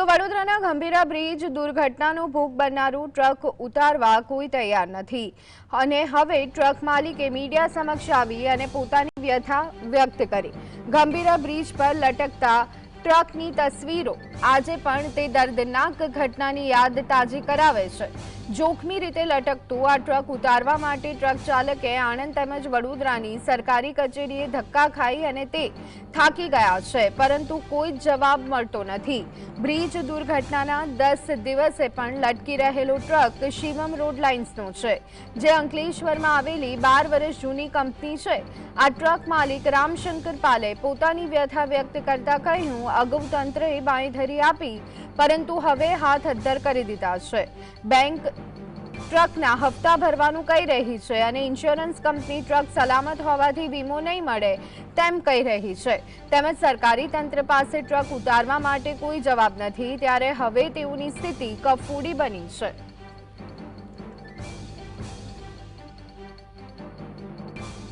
તો વડોદરાના ગંભીરા બ્રિજ દુર્ઘટનાનો ભોગ બનનારું ટ્રક ઉતારવા કોઈ તૈયાર નથી. અને હવે ટ્રક માલિકે મીડિયા સમક્ષ આવી અને પોતાની વ્યથા વ્યક્ત કરી. ગંભીરા બ્રિજ પર લટકતા ટ્રકની તસવીરો. આજે પણ તે દર્દનાક ઘટનાની યાદ તાજી કરાવે છે. જોખમી રીતે લટકતું આ ટ્રક ઉતારવા માટે ટ્રક ચાલકે આણંદ તેમજ વડોદરાની સરકારી કચેરીએ ધક્કા ખાઈ અને તે થાકી ગયા છે. પરંતુ કોઈ જ જવાબ મળતો નથી. બ્રિજ દુર્ઘટનાના દસ દિવસે પણ લટકી રહેલો ટ્રક શિવમ રોડ લાઇન્સનો છે, જે અંકલેશ્વરમાં આવેલી બાર વર્ષ જૂની કંપની છે. આ ટ્રક માલિક રામશંકર પાલે પોતાની વ્યથા વ્યક્ત કરતા કહ્યું અગાઉ તંત્રએ બાંયધરી આપી, પરંતુ હવે હાથ અદ્ધર કરી દીધા છે. બેંક ટ્રકના હપ્તા ભરવાનું કહી રહી છે અને ઇન્સ્યોરન્સ કંપની ટ્રક સલામત હોવાથી વીમો નહીં મળે તેમ કહી રહી છે. તેમજ સરકારી તંત્ર પાસે ટ્રક ઉતારવા માટે કોઈ જવાબ નથી, ત્યારે હવે તેઓની સ્થિતિ કફોડી બની છે.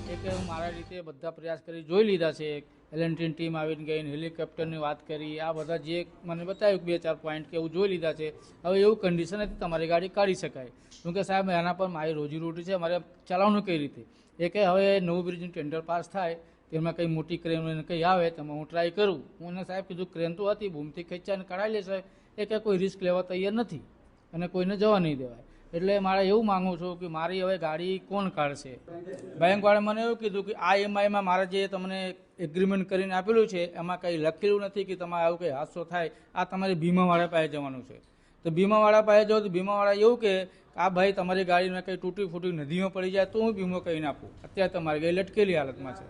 એક મારા રીતે બધા પ્રયાસ કરી જોઈ લીધા છે. એલએનટીની ટીમ આવીને ગઈ હેલિકોપ્ટરની વાત કરી. આ બધા જે મને બતાવ્યું બે ચાર પોઈન્ટ કે એવું જોઈ લીધા છે. હવે એવું કન્ડિશન હતી, તમારી ગાડી કાઢી શકાય. કેમ કે સાહેબ, એના પર મારી રોજીરોટી છે, મારે ચલાવવાનું કઈ રીતે? એ કે હવે નવું બ્રિજનું ટેન્ડર પાસ થાય, તેમાં કંઈ મોટી ક્રેન કંઈ આવે તો હું ટ્રાય કરું. હું એને સાહેબ કીધું ક્રેન તો હતી, બૂમથી ખેંચાઈને કઢાઈ લેશે. એ કે કોઈ રિસ્ક લેવા તૈયાર નથી. અને કોઈને જવા નહીં દેવાય. એટલે મારે એવું માગું છું કે મારી હવે ગાડી કોણ કાઢશે? બેંકવાળાએ મને એવું કીધું કે આ એમઆઈમાં મારે જે તમને એગ્રીમેન્ટ કરીને આપેલું છે, એમાં કંઈ લખેલું નથી કે તમારે આવું કંઈ હાદસો થાય, આ તમારે બીમાવાળા પાસે જવાનું છે. તો બીમાવાળા પાસે જાઓ તો બીમાવાળા એવું કે, આ ભાઈ, તમારી ગાડીમાં કંઈ તૂટી ફૂટી નદીમાં પડી જાય તો હું વીમો કહીને આપું. અત્યારે તમારી ગાડી લટકેલી હાલતમાં છે.